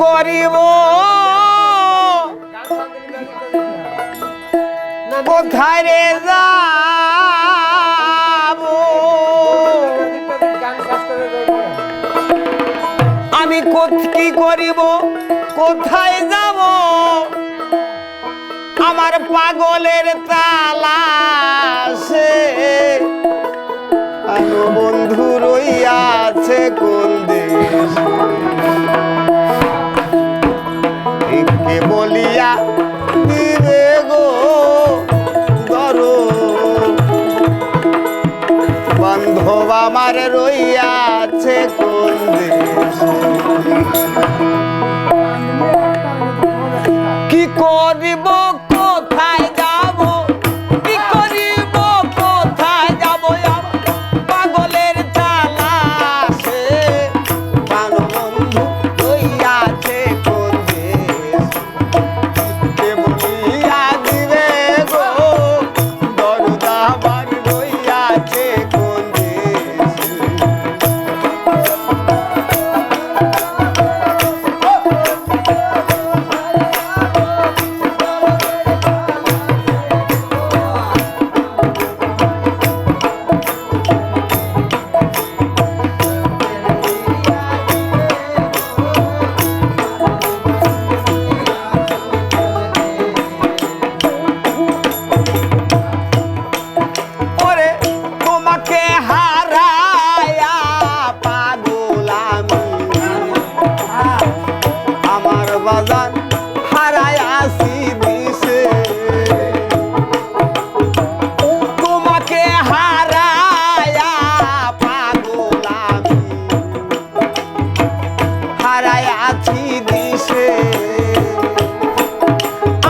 করিব। কোথায় রে যাব? আমি কি করিব? কোথায় যাব? আমার পাগলের তা আমার রইয়াছে কোন কি করিব দিশে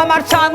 আমার চাঁদ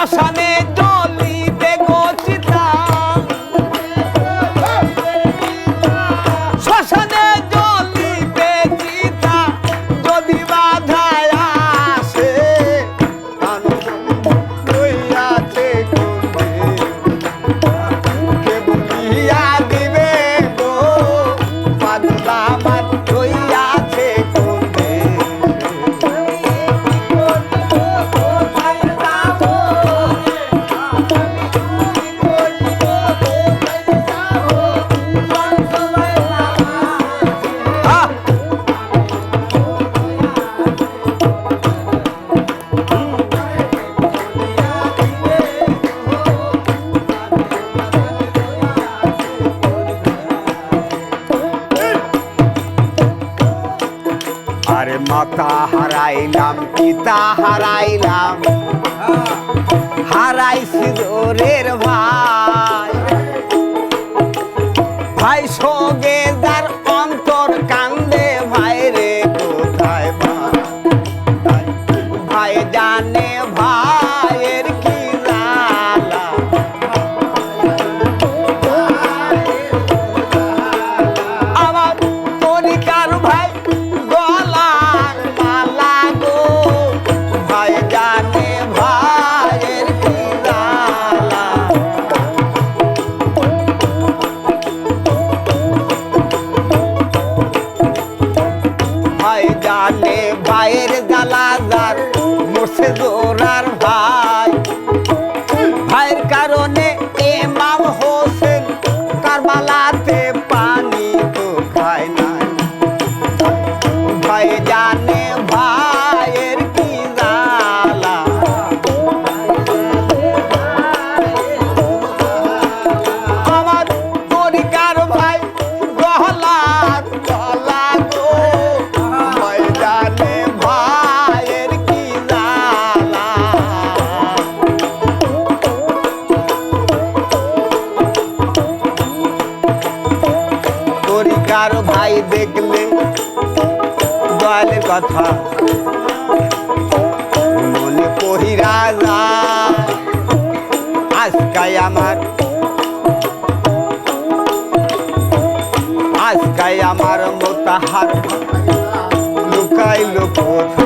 pasa পিতা হারাইলাম? হারাইছি দোরের ভাই। ভাই সঙ্গে মায়ের জ্বালা যার মরছে জোরার ভাই কারও ভাই দেখলে দল কথা। মূল কহিরা আজকাই আমার আজকাই আমার মোতাহার লুকাইল কোথা